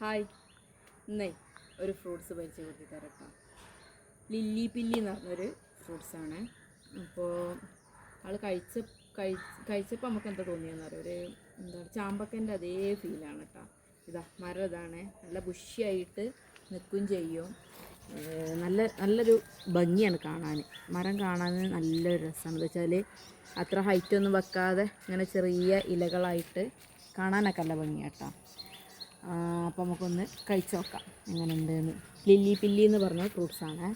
Hi. ഇന്നേ ഒരു fruits പരിചയപ്പെടുത്തി തരട്ടോ. ലില്ലി പില്ലി എന്ന് പറഞ്ഞൊരു ഫ്രൂട്ട്സാണ് അപ്പോൾ ആൾ കഴിച്ച കഴി- കഴിച്ചപ്പോൾ നമുക്ക് എന്താ തോന്നിയെന്ന് പറയുക ഒരു എന്താ ചാമ്പക്കന്റെ അതേ ഫീലാണ് കേട്ടോ ഇതാ മരം ഇതാണ്. നല്ല ബുഷിയായിട്ട് നിൽക്കുകയും ചെയ്യും. നല്ല നല്ലൊരു ഭംഗിയാണ് കാണാൻ. മരം കാണാൻ നല്ലൊരു രസമാണ് എന്ന് വെച്ചാൽ അത്ര ഹൈറ്റൊന്നും വെക്കാതെ ഇങ്ങനെ ചെറിയ ഇലകളായിട്ട് കാണാനൊക്കെ നല്ല ഭംഗിയാട്ടോ അപ്പോൾ നമുക്കൊന്ന് കഴിച്ചു നോക്കാം. എങ്ങനെയുണ്ടെന്ന്. ലില്ലി പില്ലി എന്ന് പറഞ്ഞ ഫ്രൂട്ട്സാണ്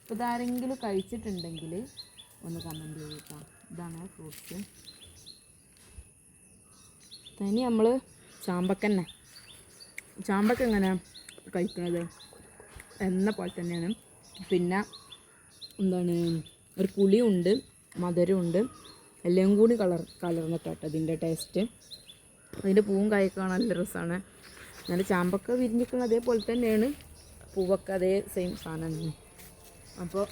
ഇപ്പോൾ ഇതാരെങ്കിലും കഴിച്ചിട്ടുണ്ടെങ്കിൽ ഒന്ന് കമന്റ് ചെയ്തേക്കാം ഇതാണ് ഫ്രൂട്ട്സ് തനി നമ്മൾ ചാമ്പക്കന്നെ ചാമ്പക്ക എങ്ങനെ കഴിക്കുന്നത് എന്ന പോലെ തന്നെയാണ്. പിന്നെ എന്താണ് ഒരു പുളിയുണ്ട് മധുരമുണ്ട്. എല്ലാം കൂടി കളർ കലർന്നിട്ടാട്ടോ ഇതിന്റെ ടേസ്റ്റ് അതിന്റെ പൂവും കായൊക്കെ കാണാൻ നല്ല രസമാണ്. എന്നാലും ചാമ്പക്ക വിരിഞ്ഞിക്കുന്നത് അതേപോലെ തന്നെയാണ്. പൂവൊക്കെ അതേ സെയിം സാധനം തന്നെ. അപ്പോൾ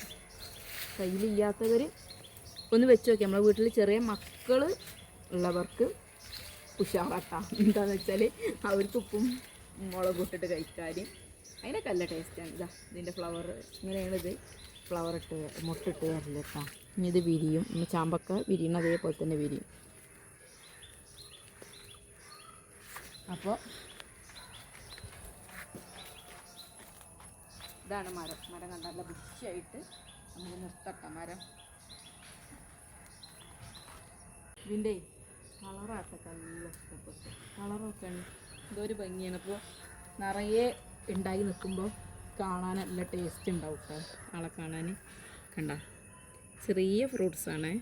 കയ്യിലില്ലാത്തവർ ഒന്ന് വെച്ച് നോക്കി നമ്മളെ വീട്ടിൽ ചെറിയ മക്കൾ ഉള്ളവർക്ക് ഉഷാറാട്ടാ. എന്താണെന്ന് വെച്ചാൽ അവർക്ക് ഉപ്പും മുളകും ഇട്ടിട്ട് കഴിക്കാനും. അതിനൊക്കെ നല്ല ടേസ്റ്റാണ് ഇതാ ഇതിന്റെ ഫ്ലവർ ഇങ്ങനെയാണ് ഇത്. ഫ്ലവർ ഇട്ട് മുട്ടിട്ട് വരില്ല കേട്ടോ. ഇനി ഇത് വിരിയും. ചാമ്പക്ക വിരിയണ അതേപോലെ തന്നെ വിരിയും. അപ്പോൾ ഇതാണ് മരം. മരം കണ്ട നല്ല ബുഷിയായിട്ട് നമുക്ക് നിർത്തട്ട മരം. ഇതിന്റെ നല്ല ഇഷ്ടപ്പെട്ടു കളറൊക്കെ ഇതൊരു ഭംഗിയാണ്. അപ്പോൾ നിറയെ ഉണ്ടായി നിൽക്കുമ്പോൾ കാണാൻ നല്ല ടേസ്റ്റ് ഉണ്ടാവും കേട്ടോ ആളെ കാണാൻ. കണ്ട? ചെറിയ ഫ്രൂട്ട്സാണ്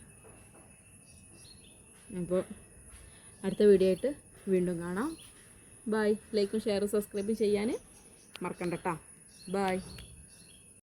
അപ്പോൾ അടുത്ത വീഡിയോ ആയിട്ട് വീണ്ടും കാണാം. ബായ് ലൈക്കും ഷെയറും സബ്സ്ക്രൈബും ചെയ്യാൻ മറക്കണ്ട കേട്ടോ ബായ്